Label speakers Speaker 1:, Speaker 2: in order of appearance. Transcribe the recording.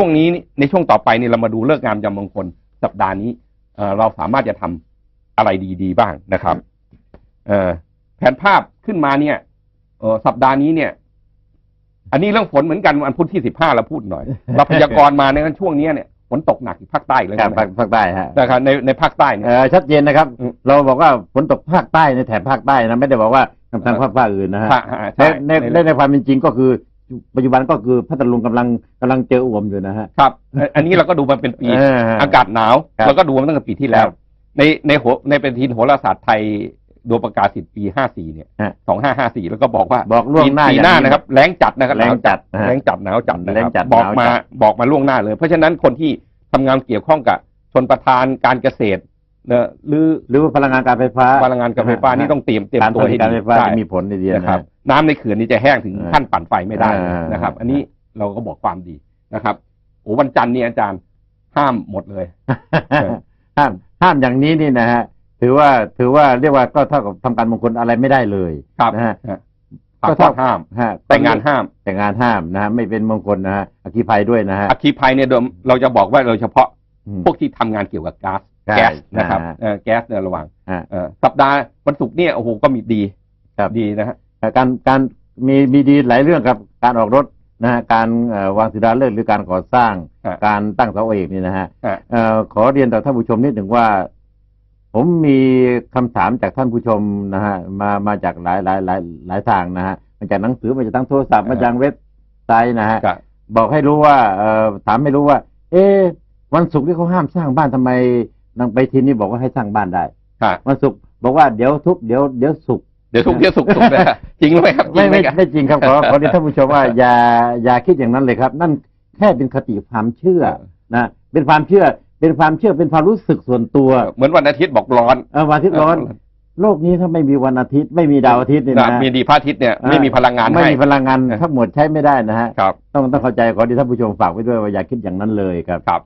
Speaker 1: ช่วงนี้ในช่วงต่อไปนี่เรามาดูเลิกษ์งามยามมงคลสัปดาห์นี้เอ่อเราสามารถจะทำอะไรดีๆบ้างนะครับเอ่อแผนภาพขึ้นมาเนี่ยเอ่อสัปดาห์นี้เนี่ย อันนี้เรื่องฝนเหมือนกันวันพุธที่สิบห้าเราพูดหน่อย เราพยากรณ์มาในช่วงเนี้ยเนี่ยฝนตกหนักที่ภาคใต้เลย
Speaker 2: ครับ
Speaker 1: ใช่ไหม
Speaker 2: ภาคภาคใต้ฮะ
Speaker 1: นะครับในในภาคใต้เนี่ย
Speaker 2: เอ่อชัดเจนนะครับ
Speaker 1: อืม
Speaker 2: เราบอกว่าฝนตกภาคใต้ในแถบภาคใต้นะไม่ได้บอกว่าทางทางภาคภาคอื่นนะฮะ
Speaker 1: ภาคอ่า
Speaker 2: ใน
Speaker 1: ใช่
Speaker 2: ในในในความเป็นจริงก็คือ ปัจจุบันก็คือพัทลุงกำลังกำลังเจออ่วมอยู่นะฮะ
Speaker 1: ครับเอ่ออันนี้เราก็ดูมันเป็นปี
Speaker 2: เออฮะ
Speaker 1: อากาศหนาว
Speaker 2: ครับ
Speaker 1: เราก็ดูมาตั้งแต่ปีที่แล้
Speaker 2: ควรับ
Speaker 1: ในในโหในปฏิทินโหราศาสตร์ไทยดวงประกาศสิทธิ์ปีห้าสี่เนี่ย
Speaker 2: ฮะ
Speaker 1: สองห้าห้าสี่แล้วก็บอกว่า
Speaker 2: บอกล่วงหน้า
Speaker 1: ปี
Speaker 2: อย่ง
Speaker 1: หน้านะครับแรงจัดนะครับ
Speaker 2: แล้งจัด
Speaker 1: หนาวแรงจัดหนาวจัดนะ
Speaker 2: แล้
Speaker 1: ค
Speaker 2: ง
Speaker 1: รับ
Speaker 2: จัด
Speaker 1: บอก
Speaker 2: หนาว
Speaker 1: มา
Speaker 2: จัด
Speaker 1: บอกมาล่วงหน้าเลย เพราะฉะนั้นคนที่ทำงานเกี่ยวข้องกับชนประทานการเกษตรเนอะหรือ
Speaker 2: หรือว่าพลังงานการไฟฟ้า
Speaker 1: พลังงานการไฟฟ้านี่ต้องเตรียมเตรียม
Speaker 2: การ
Speaker 1: ตัว
Speaker 2: ผลิ
Speaker 1: ให้
Speaker 2: ตการ
Speaker 1: ดี
Speaker 2: ไฟฟ้า
Speaker 1: ใช่
Speaker 2: จะมีผลในเดือน
Speaker 1: นะ
Speaker 2: นะ
Speaker 1: ค
Speaker 2: ค
Speaker 1: รั
Speaker 2: รั
Speaker 1: บบน้ำในเขื่อนนี่จะแห้งถึง
Speaker 2: อ่า
Speaker 1: ขั้นปั่นไฟไม่ได้
Speaker 2: อ่าน
Speaker 1: นะครับ
Speaker 2: อ่า
Speaker 1: อันนี้เราก็บอกความดีนะครับโอ้วันจันทร์นี่อาจารย์ห้ามหมดเลย
Speaker 2: ห้ามห้ามอย่างนี้นี่นะฮะถือว่าถือว่าเรียกว่าก็เท่ากับทำการมงคลอะไรไม่ได้เลย
Speaker 1: ครับ
Speaker 2: นะฮะ
Speaker 1: ก็
Speaker 2: ก็
Speaker 1: เท่า
Speaker 2: เท่า
Speaker 1: ห้าม
Speaker 2: ฮะ
Speaker 1: แต่งงานห้าม
Speaker 2: แต่งงานห้ามนะฮะไม่เป็นมงคลนะฮะอคีภัยด้วยนะฮะ
Speaker 1: อัคคีภัยเนี่ยเดิมเราจะบอกว่าโดยเฉพาะ
Speaker 2: อืม
Speaker 1: พวกที่ทำงานเกี่ยวกับก๊าซ
Speaker 2: ใช่
Speaker 1: แก๊สนะครับ
Speaker 2: อ่า
Speaker 1: เอ่อแก๊สเนี่ยระวัง
Speaker 2: ฮะ
Speaker 1: เอ่อสัปดาห์วันศุกร์เนี่ยโอ้โหก็มีดี
Speaker 2: ครับ
Speaker 1: ดีนะฮะ
Speaker 2: การการมีมีดีหลายเรื่องครับการออกรถนะฮะการเอ่อวางศิลาฤกษ์หรือการก่อสร้าง
Speaker 1: ฮะ
Speaker 2: การตั้งเสาเอกนี่นะฮะ
Speaker 1: ฮะ
Speaker 2: เอ่อขอเรียนต่อท่านผู้ชมนิดหนึ่งว่า ผมมีคำถามจากท่านผู้ชมนะฮะมามาจากหลายหลายหลายหลายทางนะฮะมาจากหนังสือมาจากทางโทรศัพท์มาจากเว็บไซต์นะฮะ
Speaker 1: ก็
Speaker 2: บอกให้รู้ว่าเอ่อถามให้รู้ว่า เอ๊ะวันศุกร์ที่เขาห้ามสร้างบ้านทำไม นางไปทีนี่บอกว่าให้สร้างบ้านได้
Speaker 1: ฮะ
Speaker 2: วันศุกร์บอกว่าเดี๋ยวทุกเดี๋ยวเดี๋ยวศุกร์
Speaker 1: เดี๋ยวทุกเดี๋ยวศุกร์ศุกร์นะฮะจริงหรือไม่ครับจริ
Speaker 2: ไม่
Speaker 1: งไหม
Speaker 2: ไม่
Speaker 1: ครับ
Speaker 2: ไม่จริงครับขอขอเรียนท่านผู้ชมว่าอย่าอย่าคิดอย่างนั้นเลยครับ นั่นแค่เป็นคติความเชื่อนะเป็นความเชื่อเป็นความเชื่อเป็นความรู้สึกส่วนตัว
Speaker 1: เหมือนวันอาทิตย์บอกร้อน
Speaker 2: เออวันอาทิตย์ร้อน โลกนี้ถ้าไม่มีวันอาทิตย์ไม่มีดาวอาทิตย์นี่
Speaker 1: นะ
Speaker 2: นะ
Speaker 1: มีดีพระอาทิตย์เนี่ยไม่มีพลังงาน
Speaker 2: ไม่
Speaker 1: ให้
Speaker 2: มีพลังงาน
Speaker 1: นะ
Speaker 2: ทั้งหมดใช้ไม่ได้นะฮะ
Speaker 1: ครับ
Speaker 2: ต้องต้องเข้าใจขอที่ท่านผู้ชมฝากไว้ด้วยว่าอย่าคิดอย่างนั้นเลยครับ
Speaker 1: ครับ